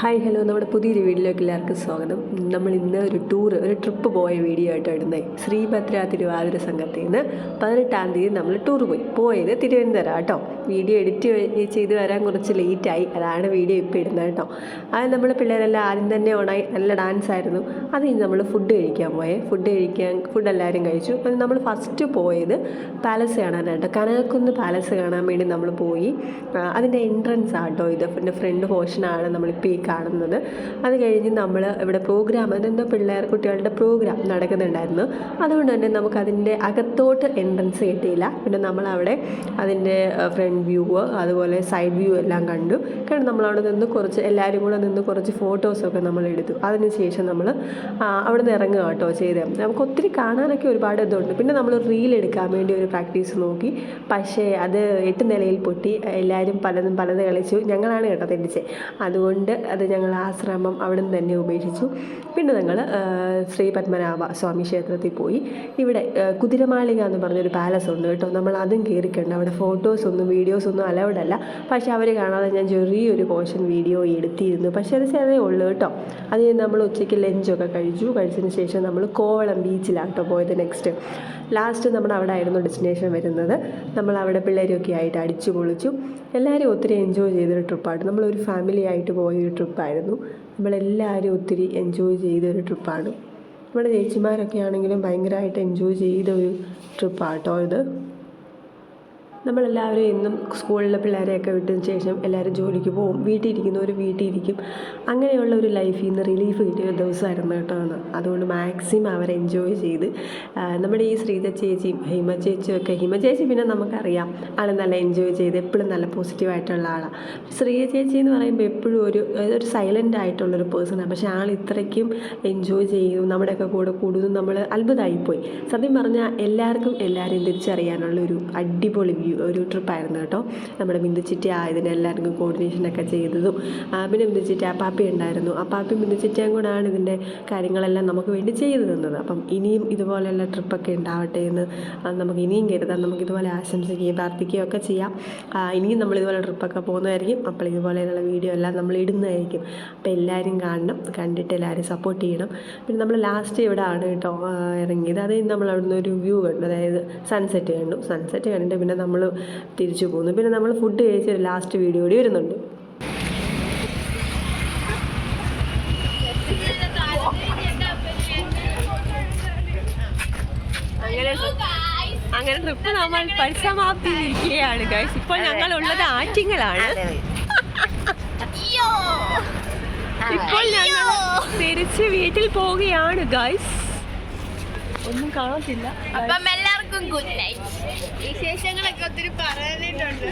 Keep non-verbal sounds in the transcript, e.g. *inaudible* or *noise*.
Hi hello നമ്മുടെ പുതിയൊരു വീഡിയോയിലേക്ക് എല്ലാവർക്കും സ്വാഗതം. നമ്മൾ ഇന്ന് ഒരു ടൂർ ഒരു ട്രിപ്പ് പോയ വീഡിയോ ആയിട്ട് ഇടുന്നത് ശ്രീഭദ്ര തിരുവാതിര സംഘത്തിൽ നിന്ന് പതിനെട്ടാം തീയതി നമ്മൾ ടൂർ പോയി. പോയത് തിരുവനന്തപുരം കേട്ടോ വീഡിയോ എഡിറ്റ് ചെയ്ത് വരാൻ കുറച്ച് ലേറ്റായി അതാണ് വീഡിയോ ഇപ്പോൾ ഇടുന്നത് കേട്ടോ. അത് നമ്മൾ പിള്ളേരെല്ലാം ആദ്യം തന്നെ ഓണായി നല്ല ഡാൻസ് ആയിരുന്നു. അത് കഴിഞ്ഞ് നമ്മൾ ഫുഡ് കഴിക്കാൻ പോയേ. ഫുഡ് കഴിക്കാൻ ഫുഡ് എല്ലാവരും കഴിച്ചു. അത് നമ്മൾ ഫസ്റ്റ് പോയത് പാലസ് കാണാനായിട്ട് കനകക്കുന്ന് പാലസ് കാണാൻ വേണ്ടി നമ്മൾ പോയി. അതിന്റെ എൻട്രൻസ് ആട്ടോ ഇത്. എന്റെ ഫ്രണ്ട് പോർഷനാണ് നമ്മളിപ്പോൾ ഈ കാണുന്നത്. അത് കഴിഞ്ഞ് നമ്മൾ ഇവിടെ പ്രോഗ്രാം അതെന്തോ പിള്ളേർ കുട്ടികളുടെ പ്രോഗ്രാം നടക്കുന്നുണ്ടായിരുന്നു. അതുകൊണ്ട് തന്നെ നമുക്കതിന്റെ അകത്തോട്ട് എൻട്രൻസ് കിട്ടിയില്ല. പിന്നെ നമ്മളവിടെ അതിന്റെ ഫ്രണ്ട് വ്യൂ അതുപോലെ സൈഡ് വ്യൂ എല്ലാം കണ്ടു. കാരണം നമ്മളവിടെ നിന്ന് കുറച്ച് എല്ലാവരും കൂടെ നിന്ന് കുറച്ച് ഫോട്ടോസൊക്കെ നമ്മൾ എടുത്തു. അതിന് ശേഷം നമ്മൾ അവിടെ നിന്ന് ഇറങ്ങുക കേട്ടോ ചെയ്തത് നമുക്ക് ഒത്തിരി കാണാനൊക്കെ ഒരുപാട് ഇതുണ്ട്. പിന്നെ നമ്മൾ റീൽ എടുക്കാൻ വേണ്ടി ഒരു പ്രാക്ടീസ് നോക്കി. പക്ഷേ അത് എട്ട് നിലയിൽ പൊട്ടി. എല്ലാവരും പലതും പലത് കളിച്ചു. ഞങ്ങളാണ് കേട്ടോ തെറ്റിച്ചത് അതുകൊണ്ട് അത് ഞങ്ങൾ ആ ശ്രമം അവിടെ നിന്ന് തന്നെ ഉപേക്ഷിച്ചു. പിന്നെ ഞങ്ങൾ ശ്രീ പത്മനാഭ സ്വാമി ക്ഷേത്രത്തിൽ പോയി. ഇവിടെ കുതിരമാളിക എന്ന് പറഞ്ഞൊരു പാലസ് ഉണ്ട് കേട്ടോ. നമ്മൾ അതും കയറിക്കണ്ട അവിടെ ഫോട്ടോസൊന്നും വീഡിയോസൊന്നും അലൗഡ് അല്ല പക്ഷേ അവർ കാണാതെ ഞാൻ ചെറിയൊരു പോർഷൻ വീഡിയോ എടുത്തിരുന്നു. പക്ഷേ അത് ചെറിയ ഉള്ളു കേട്ടോ. അത് നമ്മൾ ഉച്ചയ്ക്ക് ലഞ്ചൊക്കെ കഴിച്ചു. കഴിച്ചതിന് ശേഷം നമ്മൾ കോവളം ബീച്ചിലാണ് കേട്ടോ പോയത് നെക്സ്റ്റ് ലാസ്റ്റ് നമ്മൾ അവിടെ ആയിരുന്നു ഡെസ്റ്റിനേഷൻ വരുന്നത്. നമ്മൾ അവിടെ പിള്ളേരൊക്കെ ആയിട്ട് അടിച്ചു പൊളിച്ചു. എല്ലാവരും ഒത്തിരി എൻജോയ് ചെയ്തൊരു ട്രിപ്പാണ് നമ്മളൊരു ഫാമിലി ആയിട്ട് പോയൊരു ട്രിപ്പായിരുന്നു നമ്മളെല്ലാവരും ഒത്തിരി എൻജോയ് ചെയ്തൊരു ട്രിപ്പാണ് നമ്മുടെ ചേച്ചിമാരൊക്കെ ആണെങ്കിലും ഭയങ്കരമായിട്ട് എൻജോയ് ചെയ്ത ഒരു ട്രിപ്പാട്ടോ ഇത്. നമ്മളെല്ലാവരും എന്നും സ്കൂളിലെ പിള്ളേരെയൊക്കെ വിട്ടതിന് ശേഷം എല്ലാവരും ജോലിക്ക് പോകും. വീട്ടിൽ ഇരിക്കും അങ്ങനെയുള്ള ഒരു ലൈഫിൽ നിന്ന് റിലീഫ് കിട്ടിയ ഒരു ദിവസമായിരുന്നു കേട്ടോ എന്ന് അതുകൊണ്ട് മാക്സിമം അവർ എൻജോയ് ചെയ്ത് നമ്മുടെ ഈ ശ്രീത ചേച്ചിയും ഹിമ ചേച്ചിയും ഒക്കെ ഹിമ ചേച്ചി പിന്നെ നമുക്കറിയാം ആൾ നല്ല എൻജോയ് ചെയ്ത് എപ്പോഴും നല്ല പോസിറ്റീവായിട്ടുള്ള ആളാണ് ശ്രീത ചേച്ചി എന്ന് പറയുമ്പോൾ എപ്പോഴും ഒരു ഒരു സൈലന്റ് ആയിട്ടുള്ളൊരു പേഴ്സണാണ് പക്ഷേ ആൾ ഇത്രയ്ക്കും എൻജോയ് ചെയ്യും നമ്മുടെയൊക്കെ കൂടെ കൂടുതലും നമ്മൾ അത്ഭുതമായിപ്പോയി. സത്യം പറഞ്ഞാൽ എല്ലാവർക്കും എല്ലാവരെയും തിരിച്ചറിയാനുള്ള ഒരു അടിപൊളി വ്യൂ ഒരു ട്രിപ്പായിരുന്നു കേട്ടോ. നമ്മുടെ ബിന്ദുച്ചിറ്റ ആയതിന് എല്ലാവർക്കും കോർഡിനേഷനൊക്കെ ചെയ്തതും. ആ, പിന്നെ ബിന്ദുച്ചിറ്റ അപ്പാപ്പി ഉണ്ടായിരുന്നു. അപ്പാപ്പി കൂടെ കൂടാണ് ഇതിന്റെ കാര്യങ്ങളെല്ലാം നമുക്ക് വേണ്ടി ചെയ്തു തന്നത്. അപ്പം ഇനിയും ഇതുപോലെയുള്ള ട്രിപ്പൊക്കെ ഉണ്ടാവട്ടെ എന്ന് നമുക്ക് ഇനിയും കരുതാം. നമുക്ക് ഇതുപോലെ ആശംസിക്കുകയും പ്രാർത്ഥിക്കുകയും ഒക്കെ ചെയ്യാം. ആ, ഇനിയും നമ്മൾ ഇതുപോലെ ട്രിപ്പൊക്കെ പോകുന്നതായിരിക്കും. അപ്പോൾ ഇതുപോലെയുള്ള വീഡിയോ എല്ലാം നമ്മൾ ഇടുന്നതായിരിക്കും. അപ്പോൾ എല്ലാവരും കാണണം കണ്ടിട്ട് എല്ലാവരും സപ്പോർട്ട് ചെയ്യണം. പിന്നെ നമ്മൾ ലാസ്റ്റ് ഇവിടെ ആണ് കേട്ടോ ആ, ഇറങ്ങിയത്. അത് നമ്മൾ അവിടുന്ന് ഒരു വ്യൂ കണ്ടു. അതായത് സൺസെറ്റ് കണ്ടു. സൺസെറ്റ് കണ്ടിട്ട് പിന്നെ നമ്മൾ തിരിച്ചു പോകുന്നു. പിന്നെ നമ്മൾ ഫുഡ് കഴിച്ച ലാസ്റ്റ് വീഡിയോ കൂടി വരുന്നുണ്ട്. അങ്ങനെ അങ്ങനെ ട്രിപ്പ് നമ്മൾ പരിസമാപ്തിയിരിക്കുകയാണ് ഗൈസ് ഇപ്പോൾ ഞങ്ങൾ ഉള്ളത് ആറ്റിങ്ങലാണ്. *laughs* ഇപ്പോൾ ഞങ്ങൾ തിരിച്ച് വീട്ടിൽ പോവുകയാണ് ഗൈസ് ഒന്നും കാണത്തില്ല. അപ്പം എല്ലാവർക്കും ഗുഡ് നൈറ്റ് വിശേഷങ്ങളൊക്കെ ഒത്തിരി പറയാനായിട്ടുണ്ട്.